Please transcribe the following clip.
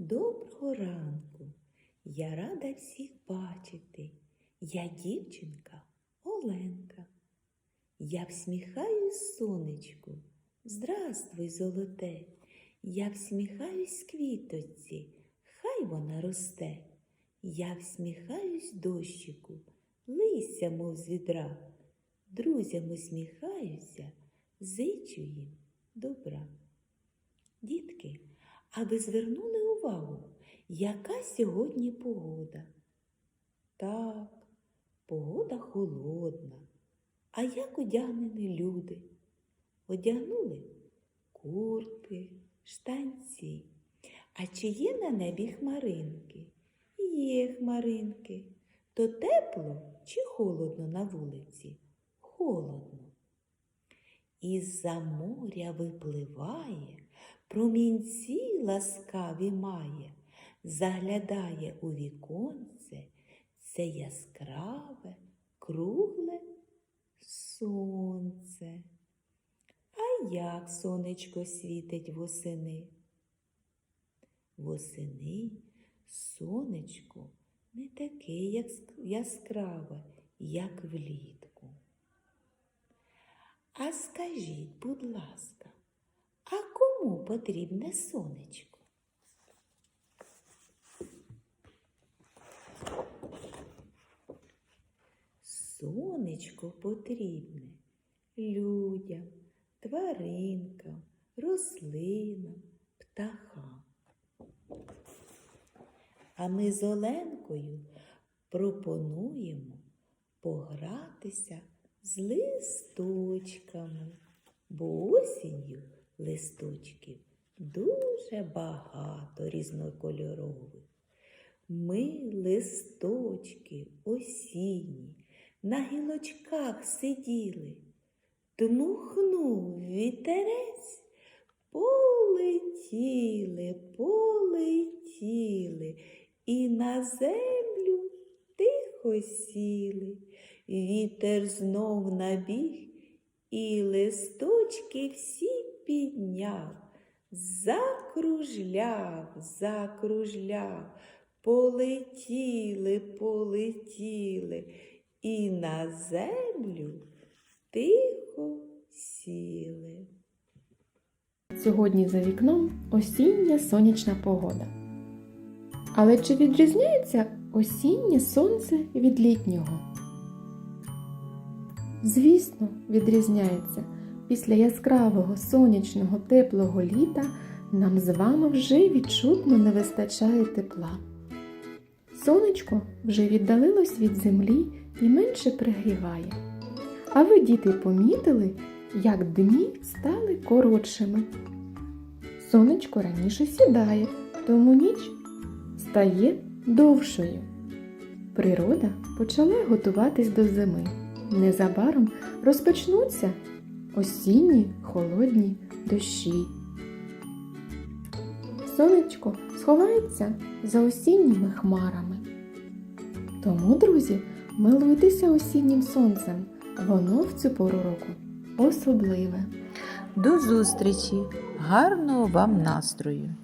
Доброго ранку. Я рада всіх бачити. Я дівчинка Оленка. Я всміхаюсь сонечку. Здравствуй, золоте. Я всміхаюсь квіточці, хай вона росте. Я всміхаюсь дощику, лися, мов з відра. Друзям усміхаюся, зичу їм добра. Дітки, а ви звернули увагу, яка сьогодні погода? Так, погода холодна. А як одягнені люди? Одягнули куртки, штанці. А чи є на небі хмаринки? Є хмаринки. То тепло чи холодно на вулиці? Холодно. Із-за моря випливає, промінці ласкаві має, заглядає у віконце це яскраве, кругле сонце. А як сонечко світить восени? Восени сонечко не таке яск- яскраве, як влітку. А скажіть, будь ласка, кому потрібне сонечко? Сонечко потрібне людям, тваринкам, рослинам, птахам. А ми з Оленкою пропонуємо погратися з листочками, бо осінню листочків дуже багато різнокольорових. Ми листочки осінні на гілочках сиділи, дмухнув вітерець, полетіли, полетіли і на землю тихо сіли. Вітер знов набіг і листочки всі підняв, закружляв, закружляв, полетіли, полетіли і на землю тихо сіли. Сьогодні за вікном осіння сонячна погода. Але чи відрізняється осіннє сонце від літнього? Звісно, відрізняється. Після яскравого сонячного теплого літа нам з вами вже відчутно не вистачає тепла. Сонечко вже віддалилось від землі і менше пригріває. А ви, діти, помітили, як дні стали коротшими. Сонечко раніше сідає, тому ніч стає довшою. Природа почала готуватись до зими. Незабаром розпочнуться осінні холодні дощі. Сонечко сховається за осінніми хмарами. Тому, друзі, милуйтеся осіннім сонцем. Воно в цю пору року особливе. До зустрічі! Гарного вам настрою!